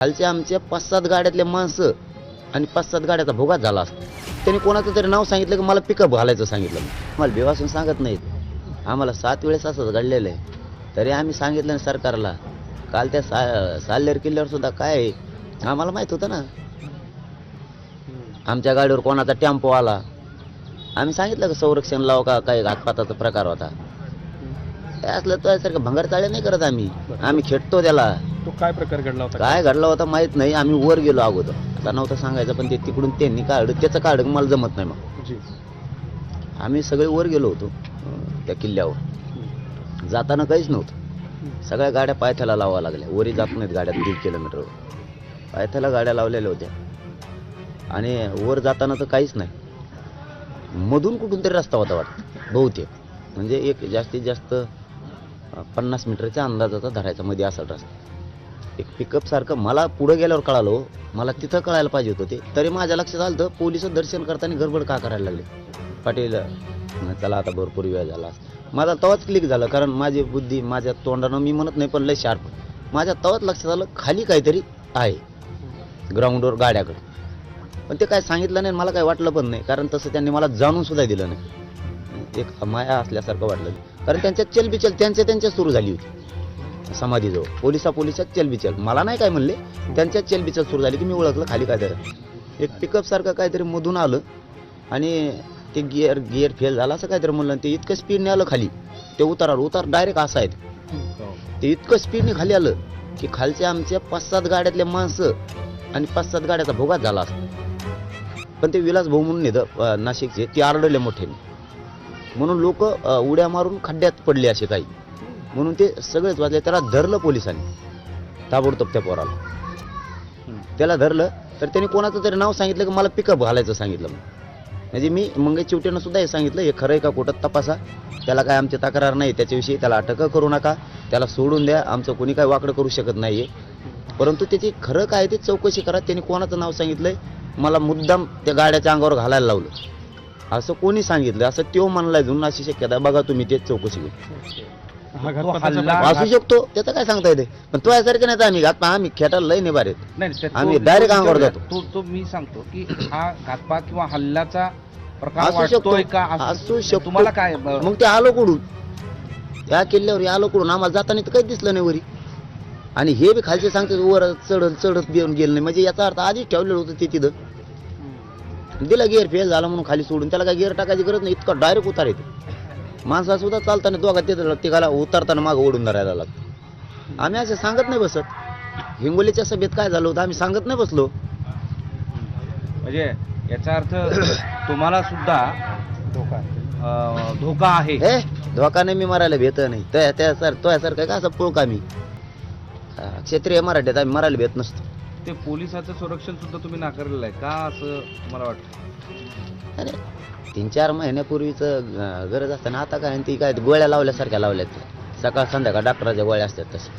खालच्या आमच्या पाच सात गाड्यातले माणसं आणि पाच सात गाड्याचा भोगात झाला असतो. त्यांनी कोणाचं तरी नाव सांगितलं की मला पिकअप घालायचं सांगितलं. मला बेवासून सांगत नाहीत. आम्हाला सात वेळेस असंच घडलेलं आहे. तरी आम्ही सांगितलं ना सरकारला काल त्या सा साल्लेर किल्ल्यावर सुद्धा काय आहे, आम्हाला माहीत होतं ना. आमच्या गाडीवर कोणाचा टेम्पो आला. आम्ही सांगितलं का संरक्षण लाव का काही घातपाताचा प्रकार होता. काय असलं तर सारखं भंगार चाळे नाही करत आम्ही. आम्ही खेटतो त्याला. तो काय प्रकार घडला होता? काय घडला होता माहीत नाही. आम्ही वर गेलो अगोदर. आता नव्हतं सांगायचं पण ते तिकडून त्यांनी काढलं. त्याचं काढ मला जमत नाही मग. जी. आम्ही सगळे वर गेलो होतो अं, त्या किल्ल्यावर. जाताना काहीच नव्हतं. सगळ्या गाड्या पायथ्याला लावाव्या लागल्या. वरी जात नाहीत गाड्या दीड किलोमीटरवर पायथ्याला गाड्या लावलेल्या होत्या. आणि वर जाताना तर काहीच नाही. मधून कुठून तरी रस्ता होता वाटतं बहुतेक. म्हणजे एक जास्तीत जास्त अं, पन्नास मीटरच्या अंदाजाचा धरायचा मध्ये असा रस्ता. एक पिकअप सारखं मला पुढे गेल्यावर कळालो हो. मला तिथं कळायला पाहिजे होतं ते. तरी माझ्या लक्षात आलं तर पोलीस दर्शन करताना गडबड का करायला लागले? पाटील अं, चला आता भरपूर वेळ झाला. माझा तवाच क्लिक झालं कारण माझी बुद्धी माझ्या तोंडानं मी म्हणत नाही पण लय शार्प माझ्या तवाच लक्षात आलं खाली काहीतरी आहे ग्राउंडवर गाड्याकडे. पण ते काय सांगितलं नाही मला काय वाटलं पण नाही कारण तसं त्यांनी मला जाणून सुद्धा दिलं नाही. एक माया असल्यासारखं वाटलं. कारण त्यांच्यात चलबिचल त्यांच्या त्यांच्या सुरू झाली होती. समाधीजवळ. पोलिसा पोलिसात चलबिचल. मला नाही काय म्हणले. त्यांच्यात चलबिचल सुरू झाली की मी ओळखलं खाली काय तर. एक पिकअप सारखं काहीतरी मधून आलं आणि ते गिअर गिअर फेल झाला असं काहीतरी म्हणलं आणि ते इतकं स्पीडने आलं खाली. ते उतारावर. उतार डायरेक्ट असं आहेत ते इतकं स्पीडने खाली आलं की खालच्या आमच्या पाच सात गाड्यातले माणसं आणि पाच सात गाड्याचा भोगात झाला असतो. पण ते विलास भाऊ म्हणून येतं नाशिकचे. ते आरडले मोठे म्हणून लोक उड्या मारून खड्ड्यात पडले असे काही. म्हणून ते सगळेच वाजले त्याला धरलं पोलिसांनी. ताबडतोब त्या पोराला. त्याला धरलं तर त्यांनी कोणाचं तरी नाव सांगितलं की मला पिकअप घालायचं सांगितलं म्हणजे मी मंगेश चिवटेनं सुद्धा हे सांगितलं हे खरं आहे का कुठं तपासा. त्याला काय आमची तक्रार नाही त्याच्याविषयी त्याला अटक करू नका. त्याला सोडून द्या. आमचं कोणी काय वाकडं करू शकत नाहीये. परंतु त्याची खरं काय ते चौकशी करा. त्यांनी कोणाचं नाव सांगितलंय? मला मुद्दाम त्या गाड्याच्या अंगावर घालायला लावलं. असं कोणी सांगितलं? असं त्यो म्हणलाय जुन अशी शक्यता बघा तुम्ही ते चौकशी करू. हा तो घातपाताचा हल्ला- प्रकार- असू शकतो त्याचं काय सांगता येते? पण तो यासारखं नाही तर आम्ही घात आम्ही खेटाला लय नाही बारे नाही ते- तो- आम्ही तो direct अंगावर विचारूया. जातो. तो तो मी सांगतो की हा घातपात किंवा हल्ल्याचा प्रकार असू शकतो. वाटतोय का? असू शकतो. तुम्हाला काय ब- मग ते आलो कुठून? या किल्ल्यावर आलो कुठून? आम्हाला जाताना तर काहीच दिसलं नाही वरी. आणि हे बी खालचे सांगते वर चढत चढत देऊन गेलं नाही. म्हणजे याचा अर्थ आधीच ठेवलेलं होतं ते तिथं. दिला गिअर फेल झाला म्हणून खाली सोडून त्याला काय गिअर टाकायची गरज नाही इतका डायरेक्ट उतार येतो. माणसा सुद्धा चालताना दोघा ते तिघाला उतरताना मागं ओढून धरायला लागतं. आम्ही असं सांगत नाही बसत. हिंगोलीच्या सभेत काय झालं होतं आम्ही सांगत नाही बसलो. म्हणजे याचा अर्थ तुम्हाला सुद्धा धोका धोका आहे. हे धोका नाही मी मारायला भेट नाही. त्या त्या सर तो सारखं का असं पुळक आम्ही हा, क्षेत्रीय मराठीत आम्ही मारायला भेट नसतो. ते पोलिसाचं संरक्षण सुद्धा तुम्ही नाकारलेलं आहे. का असं मला वाटतं? अरे तीन चार महिन्यापूर्वीच गरज असताना आता काय ती काय गोळ्या लावल्यासारख्या लावल्यात. सकाळ संध्याकाळ डॉक्टराच्या गोळ्या असतात तशा.